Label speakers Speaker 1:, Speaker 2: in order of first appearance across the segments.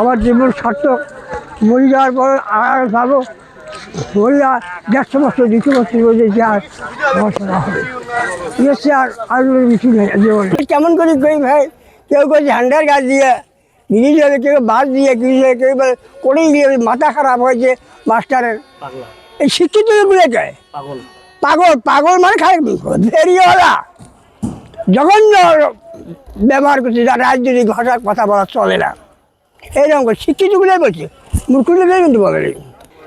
Speaker 1: আমার জীবন সার্থক। মরে যাওয়ার পর আর ভাবো মরে যাওয়ার দেড়শো বছর দুশো বছর মধ্যে যে আর পড়াশোনা হবে। এসে আর আর কিছু নেই জীবনে। কেমন করে কই ভাই কেউ করছে হ্যান্ডার গাছ দিয়ে বিড়ি দিয়ে কেউ বাস দিয়ে কেউ দিয়ে কেউ করেই দিয়ে মাথা খারাপ হয়েছে মাস্টারের। এই শিক্ষিত কয়
Speaker 2: পাগল।
Speaker 1: পাগল পাগল মানে খাই ফেরিওয়ালা। জঘন্য ব্যবহার করছে যার রাজনীতি ভাষার কথা বলা চলে না। এইরকম করে শিক্ষিতগুলোই বলছে মূর্খগুলোই কিন্তু বলে নেই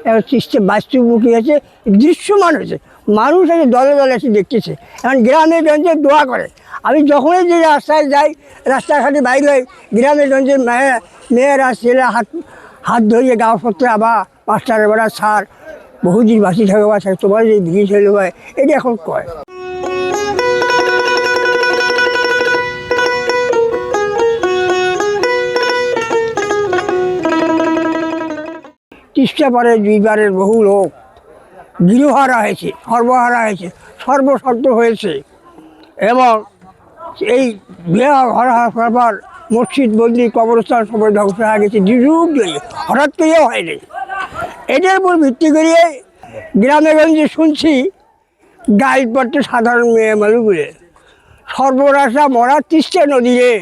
Speaker 1: এবার সিস্টেম বাস্তুমুখী হয়েছে দৃশ্যমান হয়েছে, মানুষ এসে দলে দলে এসে দেখতেছে। এখন গ্রামে গঞ্জে দোয়া করে। আমি যখনই যে রাস্তায় যাই, রাস্তাঘাটে বাইরে হই, গ্রামে গঞ্জে মেয়ে, মেয়েরা ছেলে হাত হাত ধরিয়ে গাও সত্ত্বে আবার মাস্টারের বেড়া সার, বহুদিন বাসি থাকে বা তোমার যে ভিড় ছেলে হয়, এটা এখন কয়? তিস্তা পারে দুইবারের বহু লোক গৃহহারা হয়েছে, সর্বহারা হয়েছে সর্বশব্দ হয়েছে। এবং এই বিয়া হারা পর মসজিদ বন্দি কবরস্থান সবাই ধ্বংস হয়ে গেছে যুগ ধরে হঠাৎ করেও হয়নি এটার উপর ভিত্তি করে গ্রামে গঞ্জে শুনছি গাইড পড়তে সাধারণ মেয়ে মানুষগুলো সর্বরাশা মরা তিস্তা নদীরে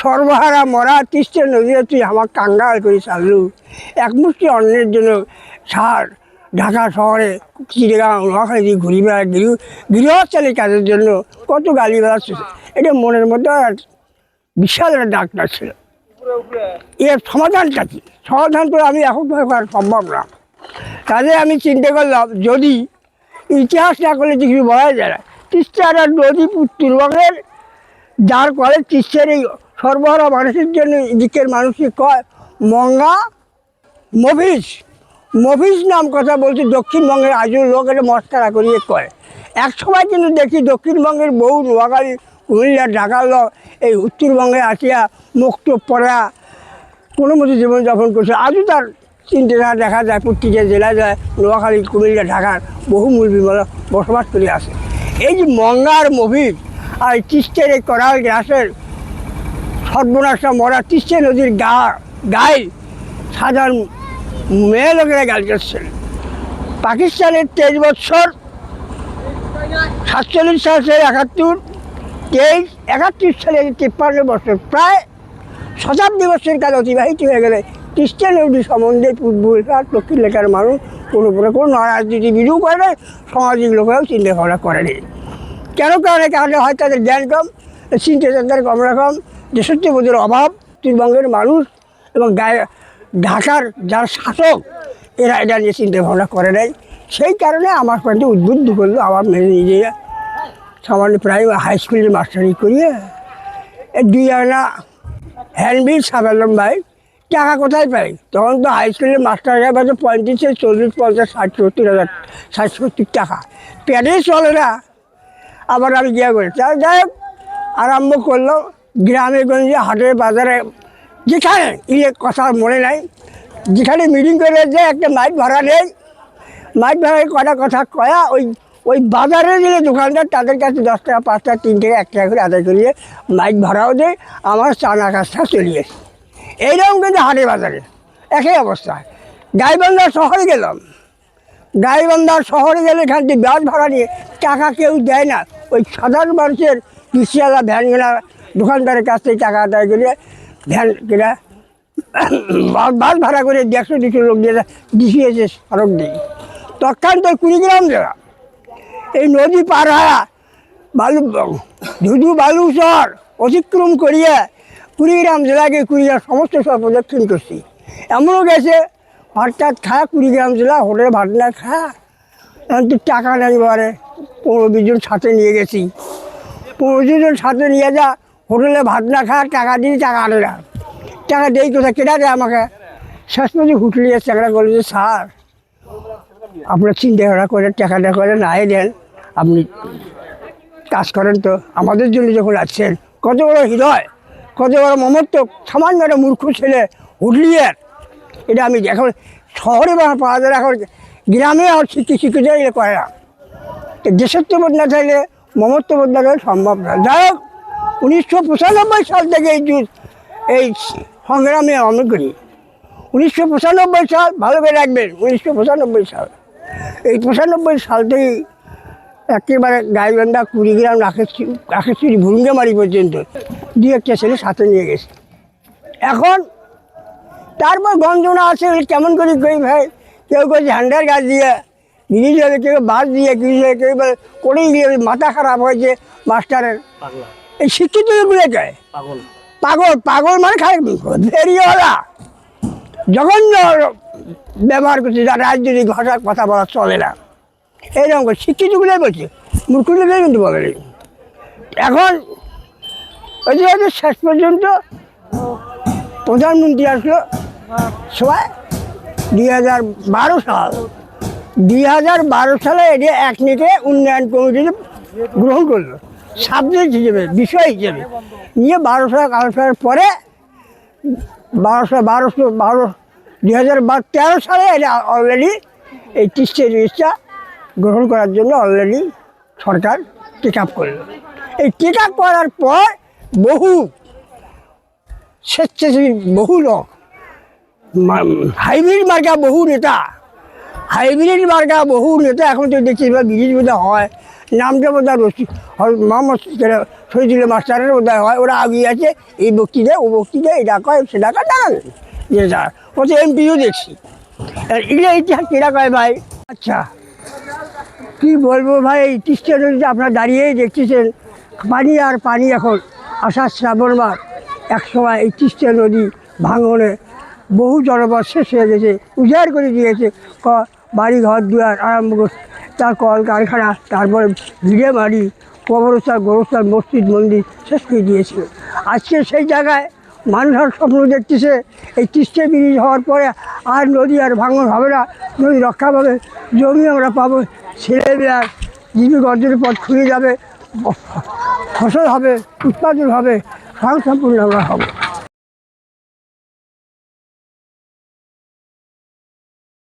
Speaker 1: সর্বহারা মরা তিস্তা নদীরে তুই আমার কাঙ্গাল করে চাললু এক মুষ্টি অন্যের জন্য সার ঢাকা শহরে চিড়িগাঁও নোয়াখালী ঘুরি বেড়া গৃহ গৃহস্থালী কাজের জন্য কত গালি বেড়াচ্ছে এটা মনের মধ্যে বিশাল একটা ডাক্তার ছিল এর সমাধানটা কি? সমাধান তো আমি এখন করা সম্ভব না। তাহলে আমি চিন্তা করলাম, যদি ইতিহাস না করলে তো কিছু বলা যায় না। তিস্তার নদী উত্তরবঙ্গের যার করে তিস্তার এই সর্বহারা মানুষের জন্য এদিকের মানুষকে কয়, মঙ্গা মফিজ। মফিজ নাম কথা বলছি দক্ষিণবঙ্গের আজও লোক এটা মস্কারা করিয়ে কয়। এক সময় কিন্তু দেখি দক্ষিণবঙ্গের বহু নোয়াখালী, কুমিল্লা ঢাকার লোক এই উত্তরবঙ্গে আসিয়া মুক্ত পড়া, কোনো মতো জীবনযাপন করছে। আজও তার চিন্তাধারা দেখা যায় প্রত্যেকের জেলায় যায়, নোয়াখালী, কুমিল্লা, ঢাকার বহু মুরগি বসবাস করে আসে। এই যে মঙ্গার মভির আর তিস্তের এই করাল গ্রাসের সর্বনাশা মরা তিস্তে নদীর গা, গায়ে সাধারণ মেয়ে লোকেরা গাল করছেন পাকিস্তানের তেইশ বছর সাতচল্লিশ সাল থেকে একাত্তর, তেইশ, একাত্তর সালে তিপ্পান্ন বছর প্রায় শতাব্দী বছর কাল অতিবাহিত হয়ে গেলে খ্রিস্টান নদী সম্বন্ধে পূর্ব এলাকার দক্ষিণ এলাকার মানুষ কোনো কোনো রাজনীতিবিদও করে নাই, সামাজিক লোকেরাও চিন্তা ভাবনা করেনি কেন কারণে কারণে হয় তাদের জ্ঞান কম চিন্তা তাদের কম রকম দেশত্ববোধের অভাব উত্তরবঙ্গের মানুষ এবং গায়ে ঢাকার যার শাসক, এরা এটা নিয়ে চিন্তা ভাবনা করে নাই। সেই কারণে আমার প্রান্তে উদ্বুদ্ধ করল আমার মেয়ে নিজে। সামান্য প্রায় হাই স্কুলের মাস্টারি করিয়ে দুই আনা হ্যান্ডবিল সাবালম ভাই টাকা কোথায় পাই? তখন তো হাই স্কুলের মাস্টার হিসাবে তো পঁয়ত্রিশে, চল্লিশ, পঞ্চাশ, ষাট, সত্তর হাজার, ষাট, সত্তর টাকা। পেটে চলে না। আবার আমি গিয়ে করি তা যাই আরম্ভ করল। গ্রামে, গঞ্জে, হাটের বাজারে, যেখানে ইয়ে কথা মনে নাই, যেখানে মিটিং করে যে একটা মাইক ভাড়া নেই, মাইক ভাড়ায় কটা কথা কয়া, ওই ওই বাজারে গেলে দোকানদার তাদের কাছে দশ টাকা, পাঁচ টাকা, তিন টাকা, এক টাকা করে আদায় করিয়ে মাইক ভাড়াও দেয়, আমার চানা কাজটা চলিয়ে এইরকম কিন্তু হাটে বাজারে, একই অবস্থা। গাইবান্ধা শহরে গেলাম। গাইবান্ধা শহরে গেলে এখান থেকে ব্যাস ভাড়া নিয়ে টাকা কেউ দেয় না। ওই সাধারণ মানুষের রিক্সাওয়ালা ভ্যানগুলা দোকানদারের কাছ থেকে টাকা আদায় করে ভ্যান কিনা বাস ভাড়া করে দেড়শো, দুশো লোক দিয়ে দিয়েছে সড়ক দিয়ে। তো কুড়িগ্রাম জেলা। এই নদী পার হওয়া বালু ধুধু বালু শহর অতিক্রম করিয়ে কুড়িগ্রাম জেলাকে কুড়িগ্রাম সমস্ত সব প্রদক্ষিণ করছি। এমনও গেছে, হঠাৎ খা কুড়িগ্রাম জেলা, হোটেলে ভাত না খা টাকা নেই বারে পনেরো সাথে নিয়ে গেছি। পনেরো সাথে নিয়ে যা, হোটেলে ভাত না খা টাকা দিয়ে টাকা আনে না। টাকা দেই কোথায়? কেটা দেয় আমাকে। শেষ পর্যন্ত হুটলিয়ে চাকরা করলে যে স্যার, আপনার চিন্তা ভাবনা করে টাকাটা করে নাই দেন। আপনি কাজ করেন তো। আমাদের জন্য যখন আসছেন, কত বড় হৃদয়, কত বড় মমত্ব, সামান্য একটা মূর্খ ছেলে হুটলিয়ার এটা আমি এখন শহরে পাওয়া যায় এখন গ্রামে আর শিক্ষিত শিক্ষিত করে না। দেশত্ববোধ না থাকলে মমত্ববোধ না থাকলে সম্ভব না। যাই হোক, উনিশশো পঁচানব্বই সাল থেকে এই যুদ্ধ এই সংগ্রামে আমি উনিশশো পঁচানব্বই সাল, ভালো করে রাখবেন, উনিশশো পঁচানব্বই সাল। এই পঁচানব্বই সাল থেকেই একেবারে গাইবান্ধা কুড়িগ্রাম রাখেশ্বরী রাখেশ্বরী ভুরুঙ্গামারি পর্যন্ত দু একটা ছেলে সাথে নিয়ে গেছে। এখন তারপর গঞ্জনা আছে, কেমন করে কই ভাই? কেউ কেউ ঝান্ডার গাছ দিয়ে ব্রিজ হবে কেউ বাস দিয়ে কেউ কেউ বলে করেই দিয়ে মাথা খারাপ হয়েছে মাস্টারের। এই শিক্ষিতগুলো
Speaker 2: পাগল।
Speaker 1: পাগল পাগল মানে খাই ফেরিওয়ালা জঘন্য ব্যবহার করছে যার রাজনীতি ভাষার কথা বলা চলে না। এইরকম করে শিক্ষিতগুলোই বলছে মূর্খগুলোই কিন্তু বলে নি। এখন ওই যে শেষ পর্যন্ত প্রধানমন্ত্রী আসলো সবাই দুই হাজার বারো সাল দুই হাজার বারো সালে এটি এক নিতে উন্নয়ন কমিটিতে গ্রহণ করল। সাবজেক্ট হিসেবে, বিষয় হিসেবে। নিয়ে বারোশো আলোচনার পরে বারোশো বারোশো বারো দুই হাজার তেরো সালে এটা অলরেডি এই তিরিশটি জিনিসটা গ্রহণ করার জন্য অলরেডি সরকার টেক আপ করল। এই টেক আপ করার পর বহু স্বেচ্ছাসেবী, বহু লোক হাইব্রিড মার্কা বহু নেতা হাইব্রিড মার্কা বহু নেতা এখন তো দেখছি এবার ব্রিজ বোধহয় হয়। নামটা বোধ হয় মোহাম্মদ শহীদুল মাস্টারের বোধ হয়। ওরা আগিয়ে আছে। এই বক্তৃতায়, ও বক্তৃতায় এটা কয়, সেটা কয় না যে যা, ও তো এমপিও দেখছি। আর ইতিহাস কেটা কয় ভাই? আচ্ছা কি বলব ভাই, এই তিস্তা নদীতে আপনারা দাঁড়িয়েই দেখতেছেন। পানি আর পানি এখন আষাঢ় শ্রাবণ মাস। এক সময় এই তিস্তা নদী ভাঙনে বহু জনপদ শেষ হয়ে গেছে, উজাড় করে দিয়েছে। ক- বাড়ি ঘর দুয়ার আরম্ভ করছে তার কল কারখানা তারপরে ভিড়ে বাড়ি কবরস্থান, গোরস্থান, মসজিদ, মন্দির শেষ করে দিয়েছিল। আজকে সেই জায়গায় মানুষ আর স্বপ্ন দেখতেছে, এই তিস্তা ব্রিজ হওয়ার পরে আর নদী আর ভাঙন হবে না, নদী রক্ষা পাবে, জমি আমরা পাবো ছেলে ছেলেমেয়ার জীবিকা অর্জনের পথ খুলে যাবে ফসল হবে, উৎপাদন হবে স্বয়ংসম্পূর্ণ আমরা হব।